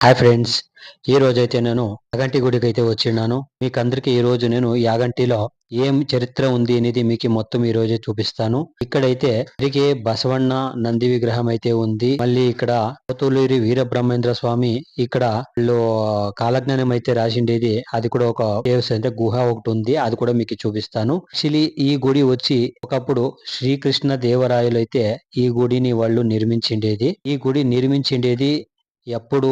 Hi friends ఈ రోజు అయితే నేను యాగంటి గుడికి అయితే వచ్చిన్నాను. మీకు అందరికి ఈ రోజు నేను యాగంటిలో ఏం చరిత్ర ఉంది అనేది మీకు మొత్తం ఈ రోజే చూపిస్తాను. ఇక్కడైతే తిరిగే బసవన్న నంది విగ్రహం అయితే ఉంది. మళ్ళీ ఇక్కడ పోతులూరి వీరబ్రహ్మేంద్ర స్వామి ఇక్కడ వీళ్ళు కాలజ్ఞానం అయితే రాసిండేది. అది కూడా ఒక కేవ్స్ అంటే గుహ ఒకటి ఉంది. అది కూడా మీకు చూపిస్తాను. యాక్చువల్లీ ఈ గుడి వచ్చి ఒకప్పుడు శ్రీకృష్ణ దేవరాయలు అయితే ఈ గుడిని వాళ్ళు నిర్మించిండేది. ఈ గుడి నిర్మించిండేది ఎప్పుడు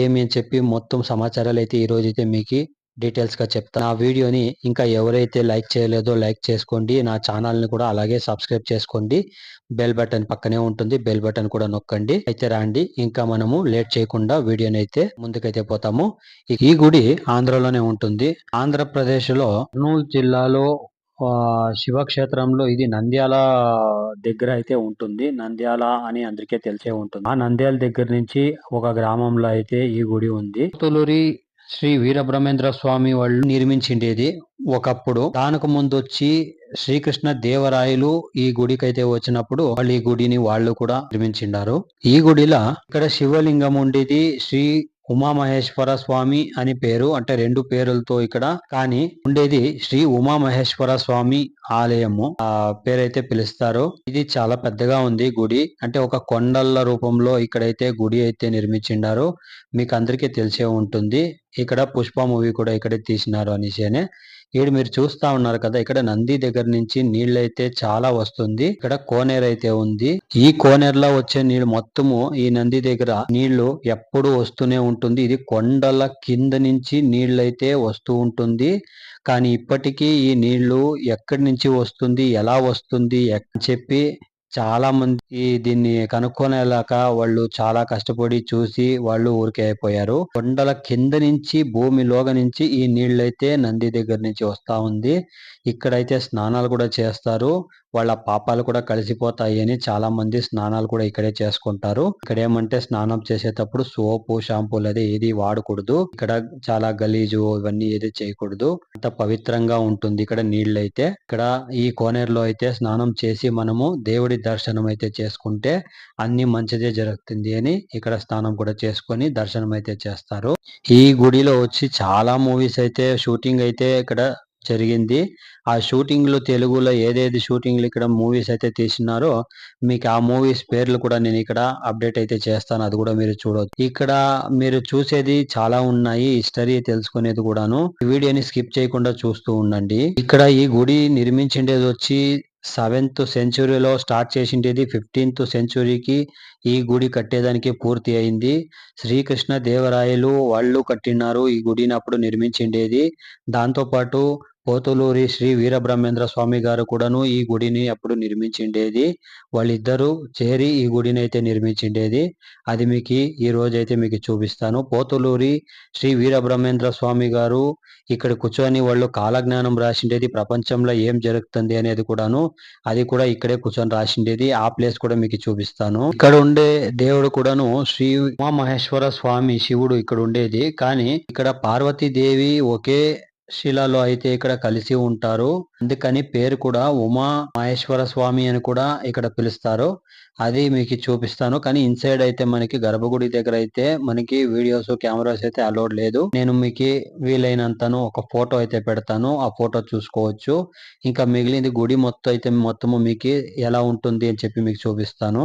ఏమి అని చెప్పి మొత్తం సమాచారాలు అయితే ఈ రోజు అయితే మీకు డీటెయిల్స్గా చెప్తాను ఆ వీడియోని ఇంకా ఎవరైతే లైక్ చేయలేదో లైక్ చేసుకోండి. నా ఛానల్ని కూడా అలాగే సబ్స్క్రైబ్ చేసుకోండి. బెల్ బటన్ పక్కనే ఉంటుంది. బెల్ బటన్ కూడా నొక్కండి. అయితే రాండి. ఇంకా మనము లేట్ చేయకుండా వీడియోని అయితే ముందుకైతే పోతాము. ఈ గుడి ఆంధ్రలోనే ఉంటుంది. ఆంధ్రప్రదేశ్లో కర్నూలు జిల్లాలో శివక్షేత్రంలో ఇది నంద్యాల దగ్గర అయితే ఉంటుంది. నంద్యాల అని అందరికీ తెలిసే ఉంటుంది. ఆ నంద్యాల దగ్గర నుంచి ఒక గ్రామంలో అయితే ఈ గుడి ఉంది. తొలూరి శ్రీ వీరబ్రహ్మేంద్ర స్వామి వాళ్ళు నిర్మించిండేది ఒకప్పుడు. దానికి ముందు వచ్చి శ్రీకృష్ణ దేవరాయలు ఈ గుడికి అయితే వచ్చినప్పుడు వాళ్ళు ఈ గుడిని వాళ్ళు కూడా నిర్మించిండారు. ఈ గుడిలో ఇక్కడ శివలింగం ఉండేది. శ్రీ ఉమామహేశ్వర స్వామి అని పేరు అంటే రెండు పేరులతో ఇక్కడ. కానీ ఉండేది శ్రీ ఉమామహేశ్వర స్వామి ఆలయము. ఆ పేరైతే పిలుస్తారు. ఇది చాలా పెద్దగా ఉంది గుడి. అంటే ఒక కొండల రూపంలో ఇక్కడైతే గుడి అయితే నిర్మించిండారు. మీకు అందరికీ తెలిసే ఉంటుంది. ఇక్కడ పుష్ప మూవీ కూడా ఇక్కడే తీసినారు అనేసినే. ఇక్కడ మీరు చూస్తా ఉన్నారు కదా ఇక్కడ నంది దగ్గర నుంచి నీళ్ళైతే అయితే చాలా వస్తుంది. ఇక్కడ కోనేరు అయితే ఉంది. ఈ కోనేరులో వచ్చే నీళ్ళు మొత్తము ఈ నంది దగ్గర నీళ్ళు ఎప్పుడు వస్తూనే ఉంటుంది. ఇది కొండల కింద నుంచి నీళ్ళైతే వస్తూ ఉంటుంది. కానీ ఇప్పటికీ ఈ నీళ్ళు ఎక్కడి నుంచి వస్తుంది ఎలా వస్తుంది చెప్పి చాలా మంది దీన్ని కనుక్కోనేలాక వాళ్ళు చాలా కష్టపడి చూసి వాళ్ళు ఊరికే అయిపోయారు. కొండల కింద నుంచి భూమి లోగ నుంచి ఈ నీళ్ళైతే నంది దగ్గర నుంచి వస్తా ఉంది. ఇక్కడైతే స్నానాలు కూడా చేస్తారు. వాళ్ళ పాపాలు కూడా కలిసిపోతాయి అని చాలా మంది స్నానాలు కూడా ఇక్కడే చేసుకుంటారు. ఇక్కడ ఏమంటే స్నానం చేసేటప్పుడు సోపు షాంపూలు అదే ఏది వాడకూడదు. ఇక్కడ చాలా గలీజు ఇవన్నీ ఏది చేయకూడదు. అంత పవిత్రంగా ఉంటుంది ఇక్కడ నీళ్ళు అయితే ఇక్కడ ఈ కోనేరులో అయితే స్నానం చేసి మనము దేవుడి దర్శనం అయితే చేసుకుంటే అన్ని మంచిదే జరుగుతుంది అని ఇక్కడ స్నానం కూడా చేసుకొని దర్శనం అయితే చేస్తారు. ఈ గుడిలో వచ్చి చాలా మూవీస్ అయితే షూటింగ్ అయితే ఇక్కడ జరిగింది. ఆ షూటింగ్లు తెలుగులో ఏదేది షూటింగ్లు ఇక్కడ మూవీస్ అయితే తీసినారో మీకు ఆ మూవీస్ పేర్లు కూడా నేను ఇక్కడ అప్డేట్ అయితే చేస్తాను. అది కూడా మీరు చూడవచ్చు ఇక్కడ మీరు చూసేది చాలా ఉన్నాయి. హిస్టరీ తెలుసుకునేది కూడాను. వీడియోని స్కిప్ చేయకుండా చూస్తూ ఉండండి. ఇక్కడ ఈ గుడి నిర్మించిండేది వచ్చి సెవెంత్ సెంచురీలో స్టార్ట్ చేసిండేది ఫిఫ్టీన్త్ సెంచురీకి ఈ గుడి కట్టేదానికి పూర్తి అయింది. శ్రీకృష్ణ దేవరాయలు వాళ్ళు కట్టినారు ఈ గుడిని అప్పుడు నిర్మించిండేది. దాంతోపాటు పోతులూరి శ్రీ వీరబ్రహ్మేంద్ర స్వామి గారు కూడాను ఈ గుడిని అప్పుడు నిర్మించిండేది. వాళ్ళిద్దరూ చేరి ఈ గుడిని అయితే నిర్మించిండేది. అది మీకు ఈ రోజు అయితే మీకు చూపిస్తాను. పోతులూరి శ్రీ వీరబ్రహ్మేంద్ర స్వామి గారు ఇక్కడ కూర్చొని వాళ్ళు కాలజ్ఞానం రాసిండేది. ప్రపంచంలో ఏం జరుగుతుంది అనేది కూడాను అది కూడా ఇక్కడే కూర్చొని రాసిండేది. ఆ ప్లేస్ కూడా మీకు చూపిస్తాను. ఇక్కడ ఉండే దేవుడు కూడాను శ్రీ ఉమామహేశ్వర స్వామి శివుడు ఇక్కడ ఉండేది. కానీ ఇక్కడ పార్వతీదేవి ఒకే శిలలో అయితే ఇక్కడ కలిసి ఉంటారు. అందుకని పేరు కూడా ఉమా మహేశ్వర స్వామి అని కూడా ఇక్కడ పిలుస్తారు. అది మీకు చూపిస్తాను. కానీ ఇన్సైడ్ అయితే మనకి గర్భగుడి దగ్గర అయితే మనకి వీడియోస్ కెమెరాస్ అయితే అలౌడ్ లేదు. నేను మీకు వీలైనంతను ఒక ఫోటో అయితే పెడతాను. ఆ ఫోటో చూసుకోవచ్చు. ఇంకా మిగిలింది గుడి మొత్తం అయితే మొత్తము మీకు ఎలా ఉంటుంది అని చెప్పి మీకు చూపిస్తాను.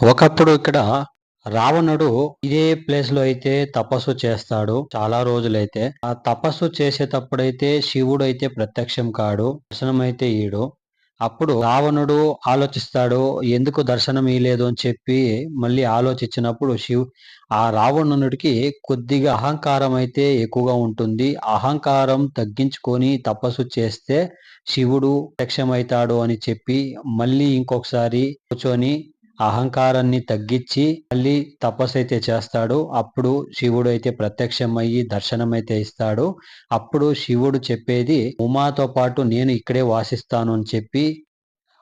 ఒకప్పుడు ఇక్కడ రావణుడు ఇదే ప్లేస్లో అయితే తపస్సు చేస్తాడు. చాలా రోజులైతే. ఆ తపస్సు చేసేటప్పుడైతే శివుడు అయితే ప్రత్యక్షం కాడు. దర్శనం అయితే ఈడు. అప్పుడు రావణుడు ఆలోచిస్తాడు ఎందుకు దర్శనం ఇయలేదు అని చెప్పి మళ్ళీ ఆలోచించినప్పుడు శివ్ ఆ రావణుడికి కొద్దిగా అహంకారం అయితే ఎక్కువగా ఉంటుంది. అహంకారం తగ్గించుకొని తపస్సు చేస్తే శివుడు ప్రత్యక్షమవుతాడు అని చెప్పి మళ్ళీ ఇంకొకసారి కూర్చొని అహంకారాన్ని తగ్గించి మళ్ళీ తపస్సు అయితే చేస్తాడు అప్పుడు శివుడు అయితే ప్రత్యక్షం అయ్యి దర్శనం అయితే ఇస్తాడు అప్పుడు శివుడు చెప్పేది ఉమాతో పాటు నేను ఇక్కడే వాసిస్తాను అని చెప్పి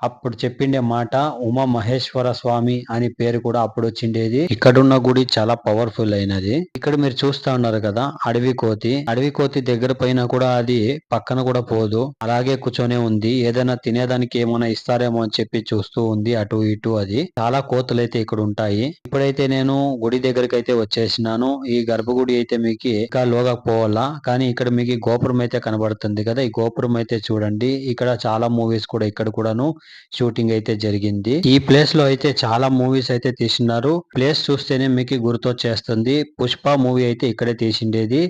అప్పుడు చెప్పిండే మాట ఉమా మహేశ్వర స్వామి అని పేరు కూడా అప్పుడు వచ్చిండేది. ఇక్కడున్న గుడి చాలా పవర్ఫుల్ అయినది. ఇక్కడ మీరు చూస్తా ఉన్నారు కదా అడవి కోతి. అడవి కోతి దగ్గర పైన కూడా అది పక్కన కూడా పోదు. అలాగే కూర్చొనే ఉంది. ఏదైనా తినేదానికి ఏమైనా ఇస్తారేమో అని చెప్పి చూస్తూ ఉంది అటు ఇటు అది. చాలా కోతులు అయితే ఇక్కడ ఉంటాయి. ఇప్పుడైతే నేను గుడి దగ్గరికి అయితే వచ్చేసినాను. ఈ గర్భగుడి అయితే మీకు ఇంకా లోగా పోవాలా? కానీ ఇక్కడ మీకు గోపురం అయితే కనబడుతుంది కదా. ఈ గోపురం అయితే చూడండి. ఇక్కడ చాలా మూవీస్ కూడా ఇక్కడ కూడాను. షూటింగ్ అయితే జరిగింది. ఈ ప్లేస్లో అయితే చాలా మూవీస్ అయితే తీసినారు. ప్లేస్ చూస్తేనే మీకు గుర్తొచ్చేస్తుంది. పుష్ప మూవీ అయితే ఇక్కడే తీసిండేది.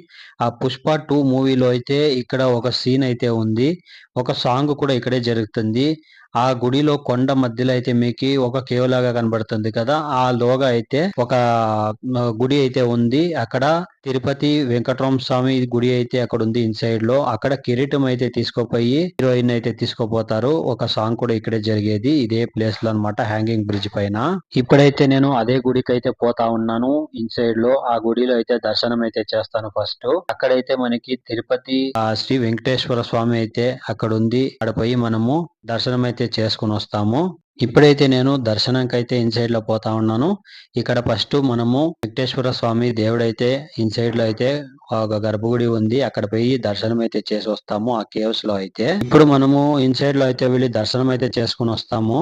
ఆ పుష్ప టూ మూవీలో అయితే ఇక్కడ ఒక సీన్ అయితే ఉంది. ఒక సాంగ్ కూడా ఇక్కడే జరుగుతుంది. ఆ గుడిలో కొండ మధ్యలో అయితే మీకు ఒక కేవ్ లాగా కనబడుతుంది కదా. ఆ లోగా అయితే ఒక గుడి అయితే ఉంది. అక్కడ తిరుపతి వెంకటరామ స్వామి గుడి అయితే అక్కడ ఉంది ఇన్సైడ్లో. అక్కడ కిరీటం అయితే తీసుకోపోయి హీరోయిన్ అయితే తీసుకోపోతారు. ఒక సాంగ్ కూడా ఇక్కడే జరిగేది. ఇదే ప్లేస్లో అన్నమాట హ్యాంగింగ్ బ్రిడ్జ్ పైన. ఇప్పుడైతే నేను అదే గుడికి అయితే పోతా ఉన్నాను. ఇన్సైడ్లో ఆ గుడిలో అయితే దర్శనం అయితే చేస్తాను ఫస్ట్. అక్కడైతే మనకి తిరుపతి ఆ, శ్రీ వెంకటేశ్వర స్వామి అయితే అక్కడ ఉంది. అక్కడ పోయి మనము దర్శనం అయితే చేసుకుని వస్తాము. ఇప్పుడైతే నేను దర్శనంకి అయితే ఇన్సైడ్లో పోతా ఉన్నాను. ఇక్కడ ఫస్ట్ మనము వెంకటేశ్వర స్వామి దేవుడైతే ఇన్సైడ్లో అయితే ఒక గర్భగుడి ఉంది. అక్కడ పోయి దర్శనం అయితే చేసి వస్తాము ఆ కేవ్స్లో అయితే. ఇప్పుడు మనము ఇన్సైడ్లో అయితే వెళ్ళి దర్శనం అయితే చేసుకుని వస్తాము.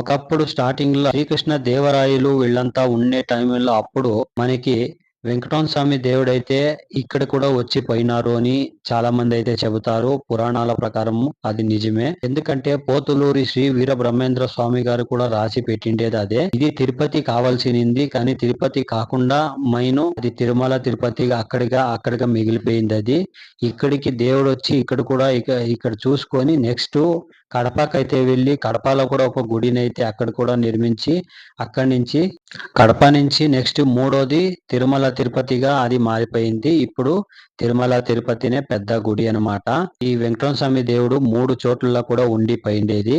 ఒకప్పుడు స్టార్టింగ్లో శ్రీకృష్ణ దేవరాయలు వీళ్ళంతా ఉండే టైంలో అప్పుడు మనకి వెంకటరమణ స్వామి దేవుడైతే ఇక్కడ కూడా వచ్చి పోయినారు అని చాలా మంది అయితే చెబుతారు. పురాణాల ప్రకారం అది నిజమే. ఎందుకంటే పోతులూరి శ్రీ వీర బ్రహ్మేంద్ర స్వామి గారు కూడా రాసి పెట్టిండేది అదే. ఇది తిరుపతి కావాల్సింది కానీ తిరుపతి కాకుండా మైను అది తిరుమల తిరుపతిగా అక్కడిగా అక్కడిగా మిగిలిపోయింది అది. ఇక్కడికి దేవుడు వచ్చి ఇక్కడ కూడా ఇక ఇక్కడ చూసుకొని నెక్స్ట్ కడపకైతే వెళ్ళి కడపలో కూడా ఒక గుడిని అయితే అక్కడ కూడా నిర్మించి అక్కడి నుంచి కడప నుంచి నెక్స్ట్ మూడోది తిరుమల తిరుపతిగా అది మారిపోయింది. ఇప్పుడు తిరుమల తిరుపతినే పెద్ద గుడి అన్నమాట. ఈ వెంకటరమణ స్వామి దేవుడు మూడు చోట్ల కూడా ఉండిపోయిండేది ఇది.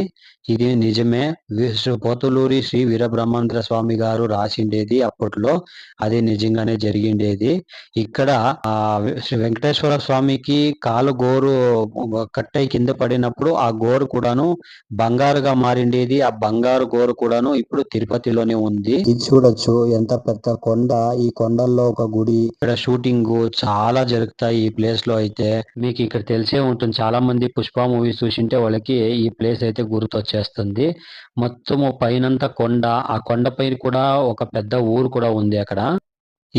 నిజమే? వి- శ్రీ పోతులూరి శ్రీ వీరబ్రహ్మేంద్ర స్వామి గారు రాసిండేది అప్పట్లో అది నిజంగానే జరిగిండేది. ఇక్కడ ఆ శ్రీ వెంకటేశ్వర స్వామికి కాలు గోరు కట్టై కింద పడినప్పుడు ఆ గోరు కూడాను బంగారుగా మారిండేది. ఆ బంగారు గోరు కూడాను ఇప్పుడు తిరుపతిలోనే ఉంది. ఇది చూడొచ్చు. ఎంత పెద్ద కొండ. ఈ కొండల్లో ఒక గుడి. ఇక్కడ షూటింగ్ చాలా జరుగుతాయి ఈ ప్లేస్లో అయితే. మీకు ఇక్కడ తెలిసే ఉంటుంది. చాలా మంది పుష్ప మూవీస్ చూసింటే వాళ్ళకి ఈ ప్లేస్ అయితే చేస్తుంది మొత్తము పైనంతా కొండ ఆ కొండ పైన కూడా ఒక పెద్ద ఊరు కూడా ఉంది అక్కడ.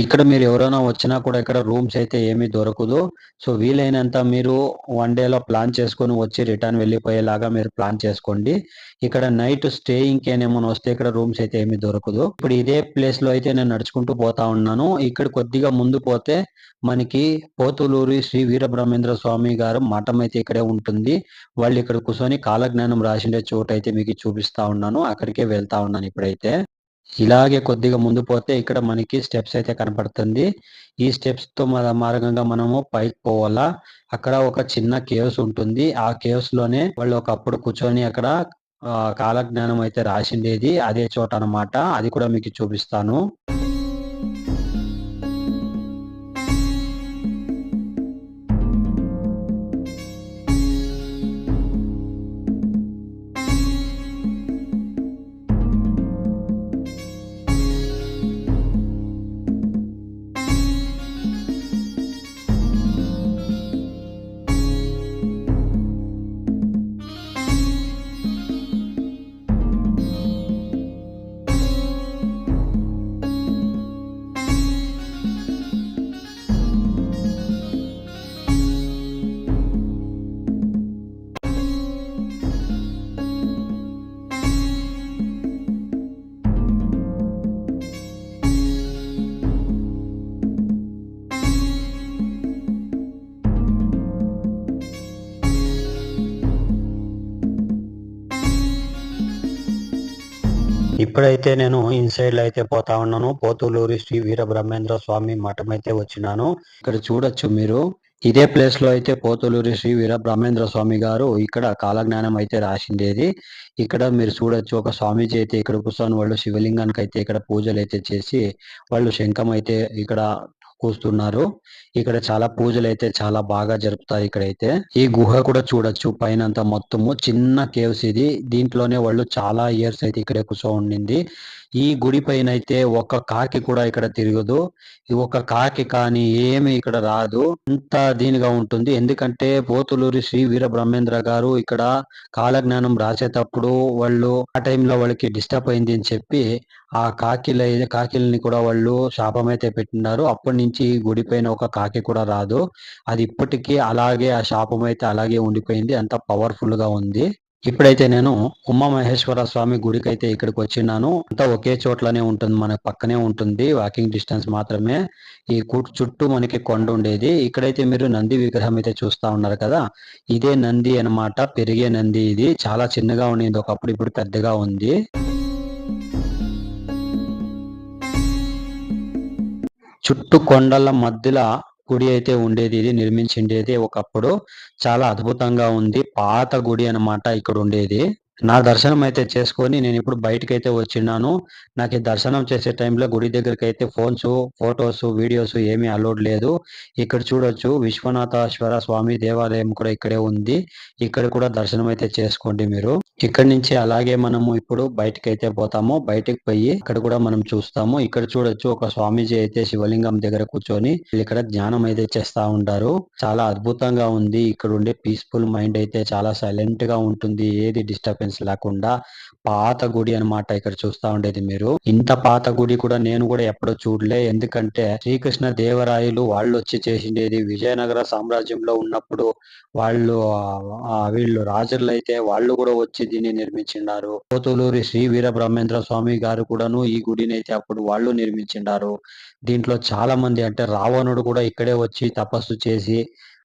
ఇక్కడ మీరు ఎవరైనా వచ్చినా కూడా ఇక్కడ రూమ్స్ అయితే ఏమీ దొరకదు. సో వీలైనంత మీరు వన్ డే లో ప్లాన్ చేసుకొని వచ్చి రిటర్న్ వెళ్ళిపోయేలాగా మీరు ప్లాన్ చేసుకోండి. ఇక్కడ నైట్ స్టేయింగ్కి ఏమైనా వస్తే ఇక్కడ రూమ్స్ అయితే ఏమీ దొరకదు. ఇప్పుడు ఇదే ప్లేస్లో అయితే నేను నడుచుకుంటూ పోతా ఉన్నాను. ఇక్కడ కొద్దిగా ముందు పోతే మనకి పోతులూరి శ్రీ వీరబ్రహ్మేంద్ర స్వామి గారు మఠం అయితే ఇక్కడే ఉంటుంది. వాళ్ళు ఇక్కడ కూర్చొని కాలజ్ఞానం రాసిండే చోటు అయితే మీకు చూపిస్తా ఉన్నాను. అక్కడికే వెళ్తా ఉన్నాను ఇప్పుడైతే. ఇలాగే కొద్దిగా ముందు పోతే ఇక్కడ మనకి స్టెప్స్ అయితే కనపడుతుంది. ఈ స్టెప్స్తో మన మార్గంగా మనము పైకి పోవాలా? అక్కడ ఒక చిన్న కేవ్స్ ఉంటుంది. ఆ కేవ్స్లోనే వాళ్ళు ఒకప్పుడు కూర్చొని అక్కడ కాలజ్ఞానం అయితే రాసిండేది. అదే చోట అన్నమాట. అది కూడా మీకు చూపిస్తాను. ఇప్పుడైతే నేను ఇన్సైడ్లో అయితే పోతా ఉన్నాను. పోతులూరి శ్రీ వీర బ్రహ్మేంద్ర స్వామి మఠం అయితే వచ్చినాను. ఇక్కడ చూడొచ్చు మీరు. ఇదే ప్లేస్లో అయితే పోతులూరి శ్రీ వీర బ్రహ్మేంద్ర స్వామి గారు ఇక్కడ కాలజ్ఞానం అయితే రాసిండేది ఇక్కడ మీరు చూడొచ్చు ఒక స్వామీజీ అయితే ఇక్కడ కూర్చొని వాళ్ళు శివలింగానికి అయితే ఇక్కడ పూజలు అయితే చేసి వాళ్ళు శంఖం అయితే ఇక్కడ కూస్తున్నారు ఇక్కడ చాలా పూజలు అయితే చాలా బాగా జరుపుతారు ఇక్కడైతే. ఈ గుహ కూడా చూడొచ్చు. పైన మొత్తము చిన్న కేవ్స్ ఇది. దీంట్లోనే వాళ్ళు చాలా ఇయర్స్ అయితే ఇక్కడే కూర్చో ఉండింది ఈ గుడి పైన అయితే ఒక కాకి కూడా ఇక్కడ తిరగదు. ఈ ఒక కాకి కానీ ఏమి ఇక్కడ రాదు. అంత దీనిగా ఉంటుంది. ఎందుకంటే పోతులూరి శ్రీ వీర బ్రహ్మేంద్ర గారు ఇక్కడ కాలజ్ఞానం రాసేటప్పుడు వాళ్ళు ఆ టైంలో వాళ్ళకి డిస్టర్బ్ అయింది అని చెప్పి ఆ కాకిల కాకిల్ని కూడా వాళ్ళు శాపం అయితే పెట్టినారు. అప్పటి నుంచి గుడి పైన ఒక కాకి కూడా రాదు. అది ఇప్పటికీ అలాగే ఆ శాపం అయితే అలాగే ఉండిపోయింది. అంత పవర్ఫుల్గా ఉంది. ఇప్పుడైతే నేను ఉమా మహేశ్వర స్వామి గుడికి అయితే ఇక్కడికి వచ్చినాను. అంతా ఒకే చోట్లనే ఉంటుంది. మన పక్కనే ఉంటుంది. వాకింగ్ డిస్టెన్స్ మాత్రమే. ఈ చుట్టూ మనకి కొండ ఉండేది. ఇక్కడైతే మీరు నంది విగ్రహం అయితే చూస్తా ఉన్నారు కదా? ఇదే నంది అనమాట పెరిగే నంది ఇది. చాలా చిన్నగా ఉండేది. ఒకప్పుడు ఇప్పుడు పెద్దగా ఉంది. చుట్టూ కొండల మధ్యలో గుడి అయితే ఉండేది. ఇది నిర్మించిండేది ఒకప్పుడు. చాలా అద్భుతంగా ఉంది. పాత గుడి అనమాట ఇక్కడ ఉండేది. నా దర్శనం అయితే చేసుకొని నేను ఇప్పుడు బయటకు అయితే వచ్చినాను. నాకు ఈ దర్శనం చేసే టైంలో గుడి దగ్గరికి అయితే ఫోన్స్ ఫొటోస్ వీడియోస్ ఏమీ అలౌడ్ లేదు. ఇక్కడ చూడొచ్చు విశ్వనాథేశ్వర స్వామి దేవాలయం కూడా ఇక్కడే ఉంది. ఇక్కడ కూడా దర్శనం అయితే చేసుకోండి మీరు. ఇక్కడ నుంచి అలాగే మనము ఇప్పుడు బయటకు అయితే పోతాము. బయటకు పోయి ఇక్కడ కూడా మనం చూస్తాము. ఇక్కడ చూడొచ్చు ఒక స్వామీజీ అయితే శివలింగం దగ్గర కూర్చొని ఇక్కడ ధ్యానం అయితే చేస్తా ఉంటారు. చాలా అద్భుతంగా ఉంది. ఇక్కడ ఉండే పీస్ఫుల్ మైండ్ అయితే చాలా సైలెంట్గా ఉంటుంది. ఏది డిస్టర్బ్ డిఫరెన్స్ లేకుండా పాత గుడి అనమాట ఇక్కడ చూస్తా ఉండేది మీరు. ఇంత పాత గుడి కూడా నేను కూడా ఎప్పుడో చూడలే. ఎందుకంటే శ్రీకృష్ణ దేవరాయలు వాళ్ళు వచ్చి చేసిండేది విజయనగర సామ్రాజ్యంలో ఉన్నప్పుడు వాళ్ళు వీళ్ళు రాజులు అయితే వాళ్ళు కూడా వచ్చి దీన్ని నిర్మించినారు. పోతులూరి శ్రీ వీర బ్రహ్మేంద్ర స్వామి గారు కూడాను ఈ గుడిని అయితే అప్పుడు వాళ్ళు నిర్మించినారు. దీంట్లో చాలా మంది అంటే రావణుడు కూడా ఇక్కడే వచ్చి తపస్సు చేసి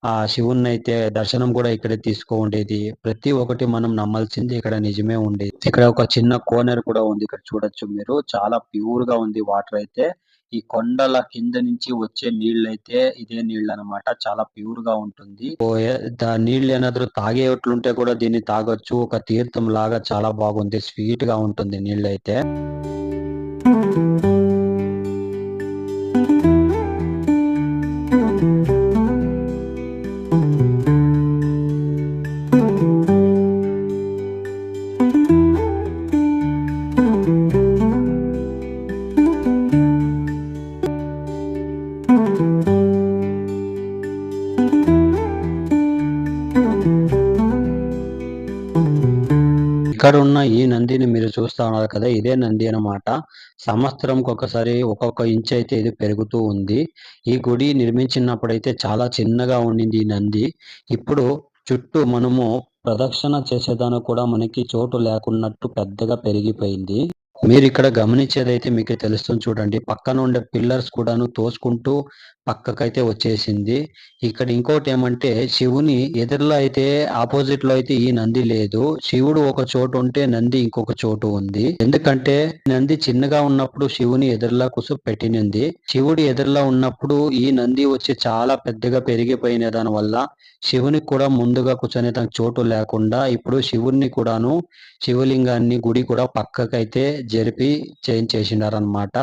ఆ శివుణ్ణి అయితే దర్శనం కూడా ఇక్కడే తీసుకో ఉండేది ప్రతి ఒక్కటి మనం నమ్మాల్సింది ఇక్కడ నిజమే ఉండేది. ఇక్కడ ఒక చిన్న కోనేరు కూడా ఉంది. ఇక్కడ చూడొచ్చు మీరు. చాలా ప్యూర్గా ఉంది వాటర్ అయితే. ఈ కొండల కింద నుంచి వచ్చే నీళ్ళు అయితే ఇదే నీళ్ళు అనమాట చాలా ప్యూర్గా ఉంటుంది నీళ్ళు ఏనాದ್ರು తాగేట్లుంటే కూడా దీన్ని తాగొచ్చు. ఒక తీర్థం లాగా చాలా బాగుంది. స్వీట్గా ఉంటుంది నీళ్ళు అయితే మీరు ఉన్నారు కదా ఇదే నంది అనమాట సంవత్సరంకి ఒకసారి ఒక్కొక్క ఇంచ్ అయితే ఇది పెరుగుతూ ఉంది. ఈ గుడి నిర్మించినప్పుడైతే చాలా చిన్నగా ఉండింది ఈ నంది. ఇప్పుడు చుట్టూ మనము ప్రదక్షిణ చేసేదానికి కూడా మనకి చోటు లేకున్నట్టు పెద్దగా పెరిగిపోయింది. మీరు ఇక్కడ గమనించేదైతే మీకు తెలుస్తుంది చూడండి. పక్కన ఉండే పిల్లర్స్ కూడాను తోసుకుంటూ పక్కకైతే వచ్చేసింది. ఇక్కడ ఇంకోటి ఏమంటే శివుని ఎదురులో అయితే ఆపోజిట్లో అయితే ఈ నంది లేదు. శివుడు ఒక చోటు ఉంటే నంది ఇంకొక చోటు ఉంది. ఎందుకంటే నంది చిన్నగా ఉన్నప్పుడు శివుని ఎదురులా కుసు పెట్టినింది శివుడు ఎదురులా ఉన్నప్పుడు ఈ నంది వచ్చి చాలా పెద్దగా పెరిగిపోయిన దాని వల్ల శివునికి కూడా ముందుగా కూర్చొని తన చోటు లేకుండా ఇప్పుడు శివుణ్ణి కూడాను శివలింగాన్ని గుడి కూడా పక్కకైతే జరిపి చేంజ్ చేసినారనమాట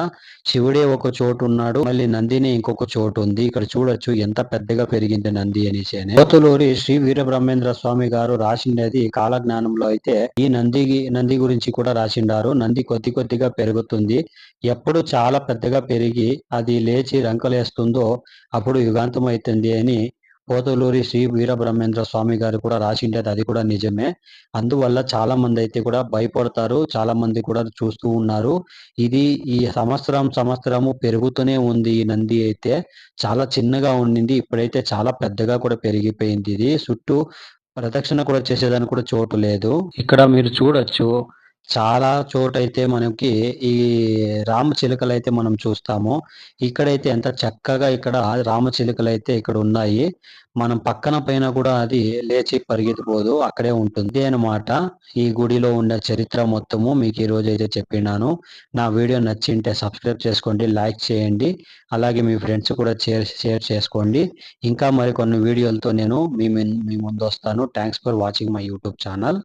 శివుడే ఒక చోటు ఉన్నాడు మళ్ళీ నందిని ఇంకొక చోటు ఉంది ఇక్కడ చూడొచ్చు ఎంత పెద్దగా పెరిగింది నంది అనేసి కోతులూరి శ్రీ వీరబ్రహ్మేంద్ర స్వామి గారు రాసిండేది కాలజ్ఞానంలో అయితే ఈ నంది నంది గురించి కూడా రాసిండారు. నంది కొద్ది కొద్దిగా పెరుగుతుంది. ఎప్పుడు చాలా పెద్దగా పెరిగి అది లేచి రంకలేస్తుందో అప్పుడు యుగాంతం అవుతుంది అని పోతులూరి శ్రీ వీరబ్రహ్మేంద్ర స్వామి గారు కూడా రాసిండేది అది కూడా నిజమే. అందువల్ల చాలా మంది అయితే కూడా భయపడతారు. చాలా మంది కూడా చూస్తూ ఉన్నారు. ఇది ఈ సంవత్సరం సంవత్సరము పెరుగుతూనే ఉంది ఈ నంది అయితే. చాలా చిన్నగా ఉండింది. ఇప్పుడైతే చాలా పెద్దగా కూడా పెరిగిపోయింది ఇది. చుట్టూ ప్రదక్షిణ కూడా చేసేదానికి కూడా చోటు లేదు. ఇక్కడ మీరు చూడొచ్చు. చాలా చోటైతే మనకి ఈ రామచిలుకలు అయితే మనం చూస్తాము. ఇక్కడైతే ఎంత చక్కగా ఇక్కడ రామచిలుకలు అయితే ఇక్కడ ఉన్నాయి. మనం పక్కన పైన కూడా అది లేచి పరిగెత్తిపోదు అక్కడే ఉంటుంది. అనమాట ఈ గుడిలో ఉన్న చరిత్ర మొత్తము మీకు ఈ రోజు అయితే చెప్పినాను. నా వీడియో నచ్చింటే సబ్స్క్రైబ్ చేసుకోండి లైక్ చేయండి. అలాగే మీ ఫ్రెండ్స్ కూడా షేర్ షేర్ చేసుకోండి. ఇంకా మరికొన్ని వీడియోలతో నేను మీ మీ ముందు వస్తాను thanks for watching my YouTube channel.